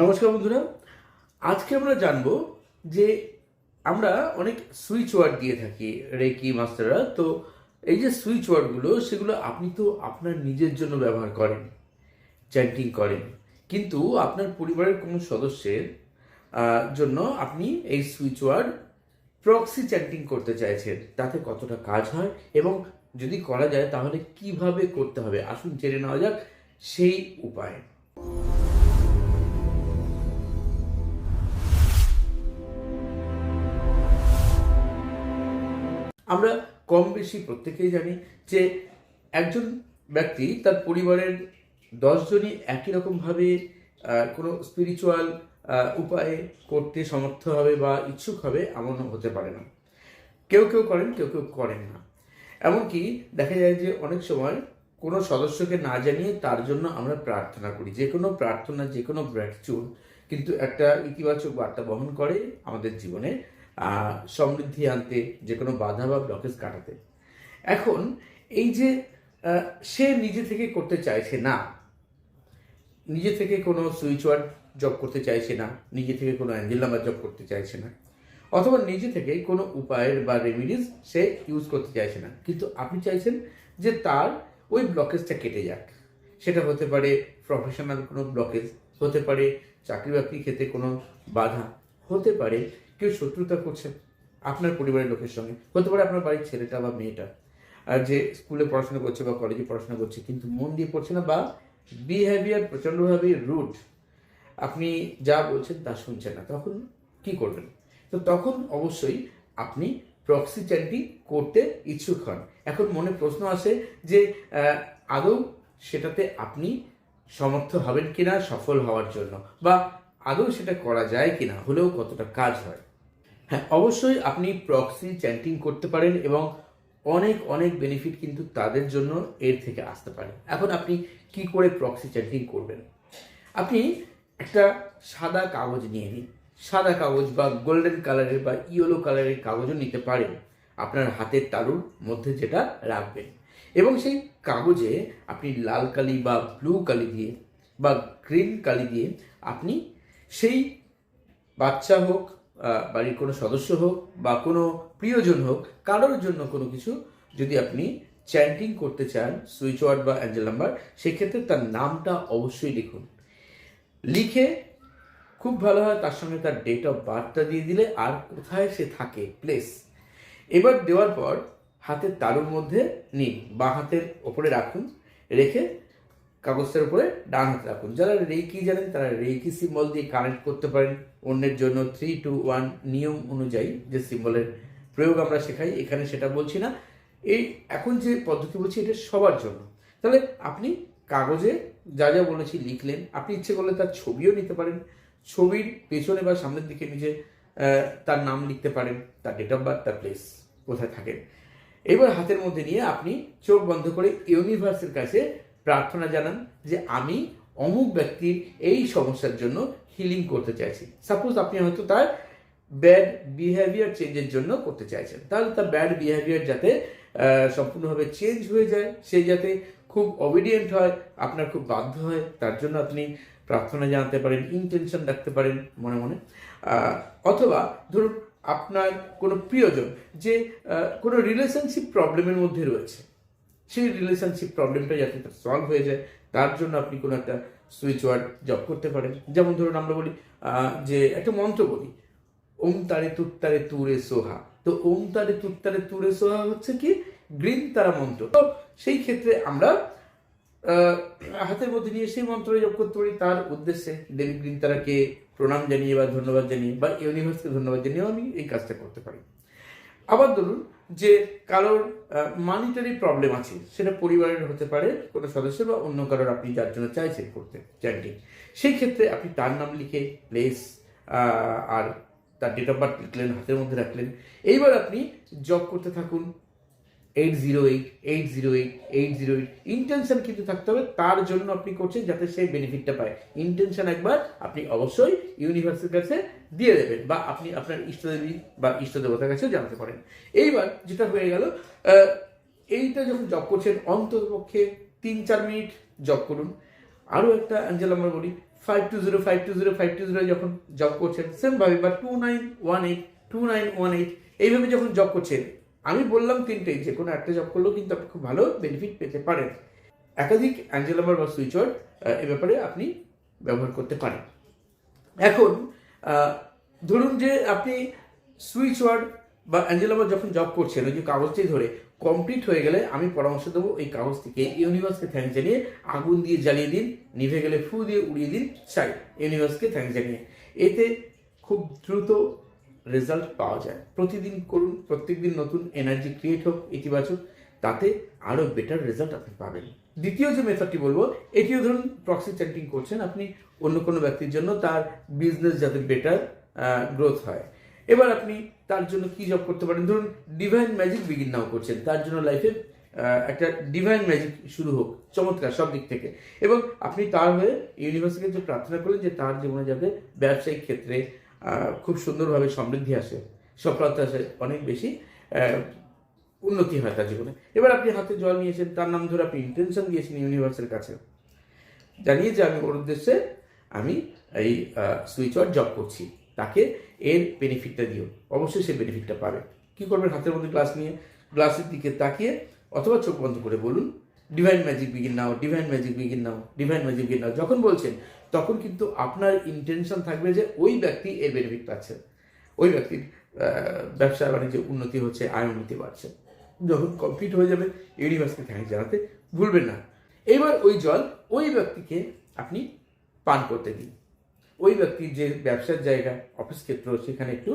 নমস্কার বন্ধুরা। আজকে আমরা জানব যে আমরা অনেক সুইচ ওয়ার্ড দিয়ে থাকি রেকি মাস্টাররা তো এই যে সুইচ ওয়ার্ডগুলো সেগুলো আপনি তো আপনার নিজের জন্য ব্যবহার করেন চ্যান্টিং করেন। কিন্তু আপনার পরিবারের কোনো সদস্যের জন্য আপনি এই সুইচ ওয়ার্ড প্রক্সি চ্যান্টিং করতে চাইছেন, তাতে কতটা কাজ হয় এবং যদি করা যায়, তাহলে কীভাবে করতে হবে? আসুন জেনে নেওয়া যাক সেই উপায়। কম বেশি প্রত্যেকেই জানি যে একজন ব্যক্তি তার পরিবারের দশজনই একই রকমভাবে কোনো স্পিরিচুয়াল উপায়ে করতে সমর্থ হবে বা ইচ্ছুক হবে এমন হতে পারে না। কেউ কেউ করেন, কেউ কেউ করেন না। এমনকি দেখা যায় যে অনেক সময় কোনো সদস্যকে না জানিয়ে তার জন্য আমরা প্রার্থনা করি। যে কোনো প্রার্থনা, যে কোনো গ্র্যাটিচিউড কিন্তু একটা ইতিবাচক বার্তা বহন করে আমাদের জীবনে সমৃদ্ধি আনতে যে কোনো বাধা বা ব্লকেজ কাটাতে। এখন এই যে সে নিজে থেকে করতে চাইছে না, নিজে থেকে কোনো সুইচ ওয়ার্ড জব করতে চাইছে না, নিজে থেকে কোনো অ্যাঞ্জেল নাম্বার জব করতে চাইছে না, অথবা নিজে থেকে কোনো উপায়ের বা রেমিডিস সে ইউজ করতে চাইছে না, কিন্তু আপনি চাইছেন যে তার ওই ব্লকেজটা কেটে যাক। সেটা হতে পারে প্রফেশনাল কোনো ব্লকেজ হতে পারে চাকরি বাকরি ক্ষেত্রে কোনো বাধা, হতে পারে কেউ শত্রুতা করছে আপনার পরিবারের লোকের সঙ্গে। হতে পারে আপনার বাড়ির ছেলেটা বা মেয়েটা, আর যে স্কুলে পড়াশোনা করছে বা কলেজে পড়াশোনা করছে, কিন্তু মন দিয়ে পড়ছে না বা বিহেভিয়ার প্রচণ্ডভাবে রুট আপনি যা বলছেন তা শুনছেন না, তখন কি করবেন? তো তখন অবশ্যই আপনি প্রক্সি চ্যান্টিং করতে ইচ্ছুক হন। এখন মনে প্রশ্ন আসে যে আদৌ সেটাতে আপনি সমর্থ হবেন কিনা, সফল হওয়ার জন্য, বা আদৌ সেটা করা যায় কি না? হলেও কতটা কাজ হয়? হ্যাঁ অবশ্যই আপনি প্রক্সি চ্যান্টিং করতে পারেন এবং অনেক অনেক বেনিফিট কিন্তু তাদের জন্য এর থেকে আসতে পারে। এখন আপনি কি করে প্রক্সি চ্যান্টিং করবেন? আপনি একটা সাদা কাগজ নিয়ে নিন। সাদা কাগজ বা গোল্ডেন কালারের বা ইয়েলো কালারের কাগজও নিতে পারেন। আপনার হাতের তালুর মধ্যে যেটা রাখবেন। এবং সেই কাগজে আপনি লাল কালি বা ব্লু কালি দিয়ে বা গ্রিন কালি দিয়ে আপনি সেই বাচ্চা হোক বাড়ির কোনো সদস্য হোক বা কোনো প্রিয়জন হোক, কারোর জন্য কোনো কিছু যদি আপনি চ্যান্টিং করতে চান সুইচ ওয়ার্ড বা অ্যাঞ্জেল নাম্বার সেক্ষেত্রে তার নামটা অবশ্যই লিখুন। লিখে খুব ভালো হয় তার সঙ্গে তার ডেট অফ বার্থটা দিয়ে দিলে আর কোথায় সে থাকে প্লেস এবার দেওয়ার পর হাতের তালুর মধ্যে নিন, বা হাতের ওপরে রাখুন, রেখে কাগজটার উপরে ডান হাতে রাখুন। যারা রেকি জানেন, তারা রেকি সিম্বল দিয়ে কানেক্ট করতে পারেন। অন্যের জন্য থ্রি টু ওয়ান নিয়ম অনুযায়ী যে সিম্বলের প্রয়োগ আমরা শেখাই, এখানে সেটা বলছি না। এই এখন যে পদ্ধতি বলছি, এটা সবার জন্য। তাহলে আপনি কাগজে যা যা বলেছি লিখলেন, আপনি ইচ্ছে করলে তার ছবিও নিতে পারেন। ছবির পেছনে বা সামনের দিকে নিজে তার নাম লিখতে পারেন, তার ডেট অফ বার্থ তার প্লেস কোথায় থাকেন। এবার হাতের মধ্যে নিয়ে আপনি চোখ বন্ধ করে ইউনিভার্সের কাছে প্রার্থনা জানান যে আমি অমুক ব্যক্তির এই সমস্যার জন্য হিলিং করতে চাইছি। সাপোজ আপনি হয়তো তার ব্যাড বিহেভিয়ার চেঞ্জের জন্য করতে চাইছেন। তাহলে তার ব্যাড বিহেভিয়ার যাতে সম্পূর্ণভাবে চেঞ্জ হয়ে যায়, সে যাতে খুব অবিডিয়েন্ট হয়, আপনার খুব বাধ্য হয়, তার জন্য আপনি প্রার্থনা জানাতে পারেন ইন্টেনশন রাখতে পারেন মনে মনে। অথবা ধরুন আপনার কোনো প্রিয়জন যে কোনো রিলেশনশিপ প্রবলেমের মধ্যে রয়েছে সেই রিলেশনশিপ প্রবলেমটা যাতে সলভ হয়ে যায়, তার জন্য আপনি কোনো একটা সুইচ ওয়ার্ড জব করতে পারেন। যেমন ধরুন আমরা বলি যে একটা মন্ত্র বলি, ওম তারে তুত্তারে তুরে সোহা। তো ওম তারে তুত্তারে তুরে সোহা হচ্ছে কি? গ্রিন তারা মন্ত্র। তো সেই ক্ষেত্রে আমরা হাতের মধ্যে নিয়ে সেই মন্ত্র জপ করতে পারি। তার উদ্দেশ্যে দেবী গ্রিন তারাকে প্রণাম জানিয়ে বা ধন্যবাদ জানিয়ে বা ইউনিভার্সকে ধন্যবাদ জানিয়েও আমি এই কাজটা করতে পারি। আবার ধরুন যে কারোর মানিটারি প্রবলেম আছে, সেটা পরিবারের হতে পারে, কোনো সদস্য বা অন্য কারোর আপনি যার জন্য চাইছেন করতে চ্যান্টিং সেই ক্ষেত্রে আপনি তার নাম লিখে প্লেস আর তার ডেট অফ বার্থ লিখলেন, হাতের মধ্যে রাখলেন। এইবার আপনি জব করতে থাকুন eight zero eight eight zero eight eight zero eight intention কিন্তু থাকতে হবে, তার জন্য আপনি করছেন যাতে সেই বেনিফিটটা পায়। ইন্টেনশন একবার আপনি অবশ্যই ইউনিভার্সের কাছে দিয়ে দেবেন, বা আপনি আপনার ইষ্টদেবী বা ইষ্ট দেবতার কাছেও জানতে পারেন। এইবার যেটা হয়ে গেল এইটা যখন জব করছেন, অন্ততপক্ষে তিন চার মিনিট জব করুন। আরও একটা অ্যাঞ্জেল আমরা বলি five two zero five two zero five two zero যখন জব করছেন সেমভাবে বা two nine one eight two nine one eight এইভাবে যখন জব করছেন, আমি বললাম তিনটেই, যে কোনো একটা জব করলেও কিন্তু আপনি খুব ভালো বেনিফিট পেতে পারেন। একাধিক অ্যাঞ্জেল নাম্বার বা সুইচ এ ব্যাপারে আপনি ব্যবহার করতে পারেন। এখন ধরুন যে আপনি সুইচ ওয়ার্ড বা অ্যাঞ্জেল নাম্বার যখন জব করছেন, ওই যে কাগজটি ধরে কমপ্লিট হয়ে গেলে আমি পরামর্শ দেবো এই কাগজ থেকে ইউনিভার্সকে থ্যাংক জানিয়ে আগুন দিয়ে জ্বালিয়ে দিন, নিভে গেলে ফু দিয়ে উড়িয়ে দিন, চাই ইউনিভার্সকে থ্যাংক জানিয়ে। এতে খুব দ্রুত রেজাল্ট পাওয়া যায়। প্রতিদিন করুন, প্রত্যেকদিন নতুন এনার্জি ক্রিয়েট হোক, ইতিবাচক, তাতে আরও বেটার রেজাল্ট আপনি পাবেন। দ্বিতীয় যে মেথডটি বলব, এটিও ধরুন প্রক্সি চ্যান্টিং করছেন আপনি অন্য কোনো ব্যক্তির জন্য, তার বিজনেস যাতে বেটার গ্রোথ হয়। এবার আপনি তার জন্য কি জব করতে পারেন? ধরুন ডিভাইন ম্যাজিক বিগিন নাও করছেন, তার জন্য লাইফে একটা ডিভাইন ম্যাজিক শুরু হোক, চমৎকার, সব দিক থেকে। এবং আপনি তার হয়ে ইউনিভার্সিটিকে যে প্রার্থনা করলেন যে তার জীবনে যাতে ব্যবসায়িক ক্ষেত্রে খুব সুন্দরভাবে সমৃদ্ধি আসে, সফলতা আসে অনেক বেশি উন্নতি হয় তার জীবনে। এবার আপনি হাতে জল নিয়েছেন, তার নাম ধরে আপনি ইন্টেনশন দিয়েছেন ইউনিভার্সের কাছে। জানিয়ে যে আমি ওর উদ্দেশ্যে আমি এই সুইচ অফ জব করছি। তাকে এর বেনিফিটটা দিও। অবশ্যই সে বেনিফিটটা পাবে। কী করবেন হাতের মধ্যে গ্লাস নিয়ে? গ্লাসের দিকে তাকিয়ে অথবা চোখ বন্ধ করে বলুন divine magic begin now divine magic begin now divine magic begin now যখন বলছেন, তখন কিন্তু আপনার ইন্টেনশন থাকবে যে ওই ব্যক্তি এর বেনিফিট পাচ্ছে। ওই ব্যক্তির ব্যবসা বাণিজ্যে উন্নতি হচ্ছে, আয় উন্নতি বাড়ছে। যখন কমপ্লিট হয়ে যাবে ইউনিভার্সকে থ্যাংক জানাতে ভুলবেন না। এবার ওই জল ওই ব্যক্তিকে আপনি পান করতে দিন। ওই ব্যক্তির যে ব্যবসার জায়গা অফিস ক্ষেত্র, সেখানে একটু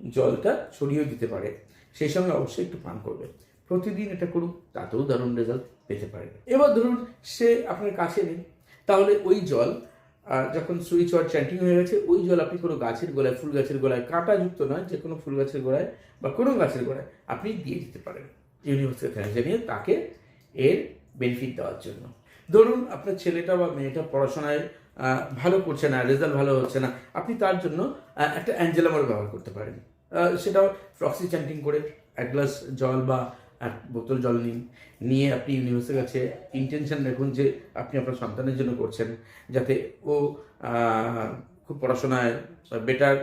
জলটা ছড়িয়েও দিতে পারে। সেই সঙ্গে অবশ্যই একটু পান করবে। প্রতিদিন এটা করুক তাতেও দারুণ রেজাল্ট পেতে পারে এবার ধরুন সে আপনার কাছে নেই তাহলে ওই জল যখন সুইচ ওয়ার্ড চ্যান্টিং হয়ে গেছে, ওই জল আপনি কোনো গাছের গোড়ায় ফুল গাছের গোড়ায় কাঁটাযুক্ত নয়, যে কোনো ফুল গাছের গোড়ায় বা কোনো গাছের গোড়ায় আপনি দিয়ে দিতে পারেন। ইউনিভার্সিটি জানিয়ে তাকে এর বেনিফিট দেওয়ার জন্য। ধরুন, আপনার ছেলেটা বা মেয়েটা পড়াশোনায় ভালো করছে না রেজাল্ট ভালো হচ্ছে না, আপনি তার জন্য একটা অ্যাঞ্জেলামার ব্যবহার করতে পারেন। সেটাও ফ্রক্সি চ্যান্টিং করে, এক গ্লাস জল বা এক বোতল জল নিন। নিয়ে আপনি ইউনিভার্সের কাছে ইন্টেনশন রাখুন যে আপনি আপনার সন্তানের জন্য করছেন, যাতে ও খুব পড়াশোনায় বেটার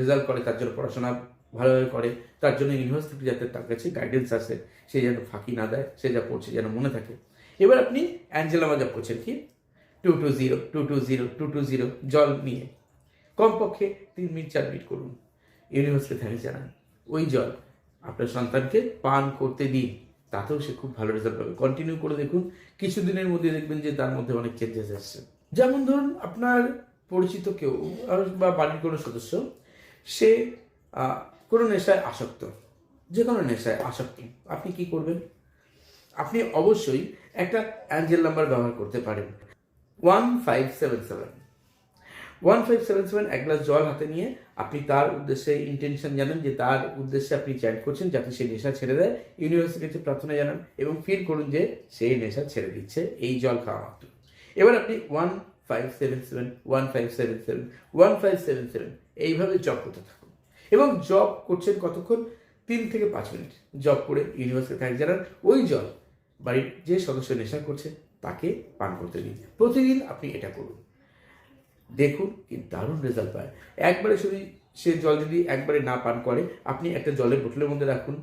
রেজাল্ট করে, তার জন্য পড়াশোনা ভালোভাবে করে, তার জন্য ইউনিভার্সিটি যাতে তার কাছে গাইডেন্স আসে, সে যেন ফাঁকি না দেয়, সে যা পড়ছে যেন মনে থাকে। এবার আপনি অ্যাঞ্জেলা মাজা করছেন কি? Two two zero two two zero two two zero জল নিয়ে। কমপক্ষে তিন মিনিট, চার মিনিট করুন। ইউনিভার্সিটি থ্যাংক জানান, ওই জল আপনার সন্তানকে পান করতে দিন, তাতেও সে খুব ভালো রেজাল্ট পাবে। কন্টিনিউ করে দেখুন, কিছুদিনের মধ্যে দেখবেন যে তার মধ্যে অনেক চেঞ্জেস আসছে। যেমন ধরুন, আপনার পরিচিত কেউ বা বাড়ির কোনো সদস্য, সে কোনো নেশায় আসক্ত, যে কোনো নেশায় আসক্ত, আপনি কি করবেন? আপনি অবশ্যই একটা অ্যাঞ্জেল নাম্বার ব্যবহার করতে পারেন। One five seven seven one five seven seven এক গ্লাস জল হাতে নিয়ে আপনি তার উদ্দেশ্যে ইন্টেনশন জানান যে তার উদ্দেশ্যে আপনি চ্যাট করছেন যাতে সে নেশা ছেড়ে দেয়। ইউনিভার্সিটির কাছে প্রার্থনা জানান এবং ফিল করুন যে সেই নেশা ছেড়ে দিচ্ছে। এই জল খাওয়া মাত্র। এবার আপনি one five seven seven one five seven seven one five seven seven এইভাবে জব করতে থাকুন। এবং জব করছেন কতক্ষণ? তিন থেকে পাঁচ মিনিট। জব করে ইউনিভার্সিটি থাকে জানান। ওই জল বাড়ির যে সদস্য নেশা করছে, তাকে পান করতে দিন প্রতিদিন আপনি এটা করুন। দেখুন কি দারুণ রেজাল্ট পায়। একবারে শুধু সে জল যদি একবারে না পান করে, আপনি একটা জলের বোতলের মধ্যে রাখুন।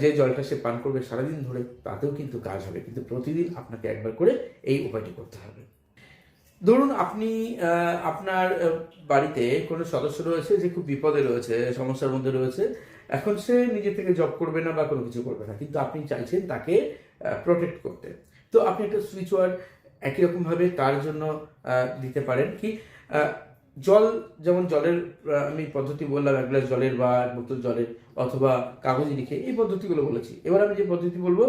যে জলটা সে পান করবে সারাদিন ধরে, তাতেও কিন্তু কাজ হবে। কিন্তু প্রতিদিন আপনাকে একবার করে এই উপায়টি করতে হবে। ধরুন আপনি আপনার বাড়িতে কোনো সদস্য রয়েছে যে খুব বিপদে রয়েছে, সমস্যার মধ্যে রয়েছে। এখন সে নিজে থেকে জব করবে না বা কোনো কিছু করবে না। কিন্তু আপনি চাইছেন তাকে প্রোটেক্ট করতে। তো আপনি একটা সুইচ ওয়ার্ড একই রকমভাবে তার জন্য দিতে পারেন। কি জল, যেমন জলের আমি পদ্ধতি বললাম, এক গ্লাস জলের বা এক বোতল জলের, অথবা কাগজে লিখে এই পদ্ধতিগুলো বলেছি। এবার আমি যে পদ্ধতি বলব,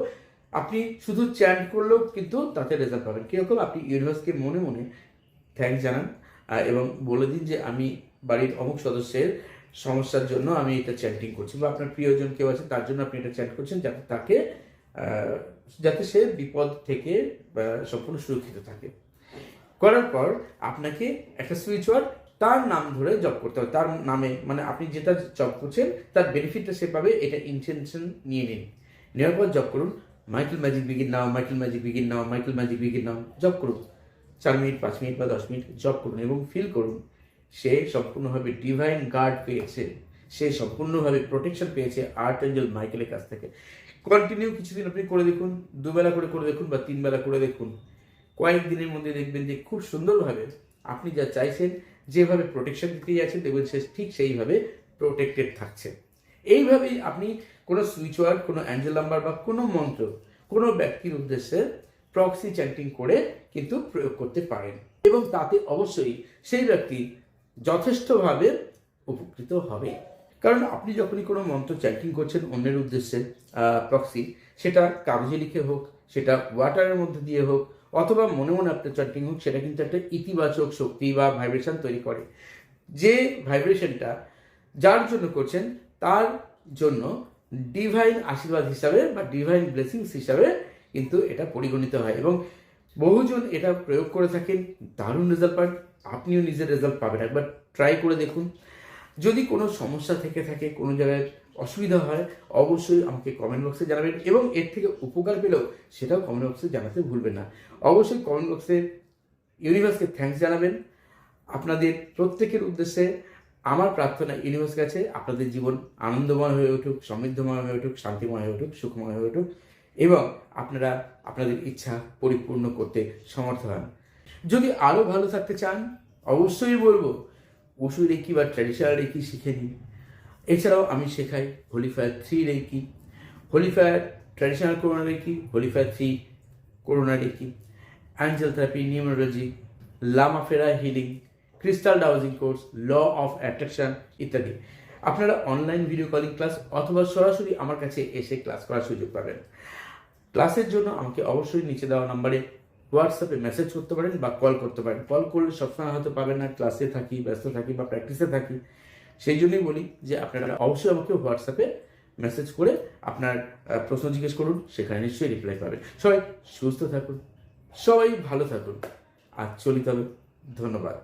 আপনি শুধু চ্যান্ট করলেও কিন্তু তাতে রেজাল্ট পাবেন। কীরকম? আপনি ইউনিভার্সকে মনে মনে থ্যাংক জানান এবং বলে দিন যে আমি বাড়ির অমুক সদস্যের সমস্যার জন্য আমি এটা চ্যান্টিং করছি, বা আপনার প্রিয়জন কেউ আছে, তার জন্য আপনি এটা চ্যান্ট করছেন, যাতে তাকে যাতে সে বিপদ থেকে সম্পূর্ণ সুরক্ষিত থাকে। করার পর আপনাকে একটা সুইচ ওয়ার্ড তার নাম ধরে জব করতে হবে। তার নামে মানে আপনি যেটা জব করছেন, তার বেনিফিটটা সে পাবে এটা ইন্টেনশন নিয়ে নিন। নেওয়ার পর জব করুন। Michael magic begin now Michael magic begin now Michael magic begin now job করুন। চার মিনিট পাঁচ মিনিট বা দশ মিনিট জব করুন এবং ফিল করুন। সে সম্পূর্ণভাবে ডিভাইন গার্ড পেয়েছে। সে সম্পূর্ণভাবে প্রোটেকশন পেয়েছে আর্ট অ্যাঞ্জেল মাইকেলের কাছ থেকে। কন্টিনিউ কিছুদিন আপনি করে দেখুন, দুবেলা করে করে দেখুন বা তিন বেলা করে দেখুন। কয়েক দিনের মধ্যে দেখবেন যে খুব সুন্দরভাবে আপনি যা চাইছেন, যেভাবে প্রোটেকশন দিতে যাচ্ছেন দেখবেন সে ঠিক সেইভাবে প্রোটেক্টেড থাকছে। এইভাবেই আপনি কোনো সুইচ ওয়ার্ড কোনো অ্যাঞ্জেল নাম্বার বা কোনো মন্ত্র, কোনো ব্যক্তির উদ্দেশ্যে প্রক্সি চ্যান্টিং করে কিন্তু প্রয়োগ করতে পারেন। এবং তাতে অবশ্যই সেই ব্যক্তি যথেষ্টভাবে উপকৃত হবে। কারণ আপনি যখনই কোনো মন্ত্র চ্যান্টিং করছেন অন্যের উদ্দেশ্যে প্রক্সি সেটা কাগজে লিখে হোক, সেটা ওয়াটারের মধ্যে দিয়ে হোক অথবা মনে মনে আপনার চ্যান্টিং হোক, সেটা কিন্তু একটা ইতিবাচক শক্তি বা ভাইব্রেশন তৈরি করে। যে ভাইব্রেশনটা যার জন্য করছেন, তার জন্য ডিভাইন আশীর্বাদ হিসাবে বা ডিভাইন ব্লেসিংস হিসাবে কিন্তু এটা পরিগণিত হয় এবং বহুজন এটা প্রয়োগ করে থাকেন, দারুণ রেজাল্ট পান, আপনিও নিজের রেজাল্ট পাবেন। একবার ট্রাই করে দেখুন। যদি কোনো সমস্যা থেকে থাকে, কোনো জায়গায় অসুবিধা হয়, অবশ্যই আমাকে কমেন্ট বক্সে জানাবেন এবং এর থেকে উপকার পেলেও সেটাও কমেন্ট বক্সে জানাতে ভুলবেন না। অবশ্যই কমেন্ট বক্সে ইউনিভার্সকে থ্যাঙ্কস জানাবেন। আপনাদের প্রত্যেকের উদ্দেশ্যে আমার প্রার্থনা ইউনিভার্স কাছে, আপনাদের জীবন আনন্দময় হয়ে উঠুক, সমৃদ্ধময় হয়ে উঠুক, শান্তিময় হয়ে উঠুক, সুখময় হয়ে উঠুক এবং আপনারা আপনাদের ইচ্ছা পরিপূর্ণ করতে সমর্থ হন। যদি আরও ভালো থাকতে চান, অবশ্যই বলব উসু রেকি বা ট্র্যাডিশনাল রেকি শিখে নিন। এছাড়াও আমি শেখাই holy fire three reiki holy fire traditional Karuna reiki holy fire three Karuna reiki angel therapy numerology Lama Fera healing crystal dowsing course law of attraction ইত্যাদি। আপনারা অনলাইন ভিডিও কলিং ক্লাস অথবা সরাসরি আমার কাছে এসে ক্লাস করার সুযোগ পাবেন। ক্লাসের জন্য আমাকে অবশ্যই নিচে দেওয়া নাম্বারে হোয়াটসঅ্যাপে মেসেজ করতে পারেন বা কল করতে পারেন। কল করলে সবসময় হয়তো পাবেন না ক্লাসে থাকি, ব্যস্ত থাকি বা প্র্যাকটিসে থাকি। সেই জন্যই বলি যে আপনারা অবশ্যই আমাকে হোয়াটসঅ্যাপে মেসেজ করে আপনার প্রশ্ন জিজ্ঞেস করুন, সেখানে নিশ্চয়ই রিপ্লাই পাবেন। সবাই সুস্থ থাকুন, সবাই ভালো থাকুন। আর চলি হবে। ধন্যবাদ।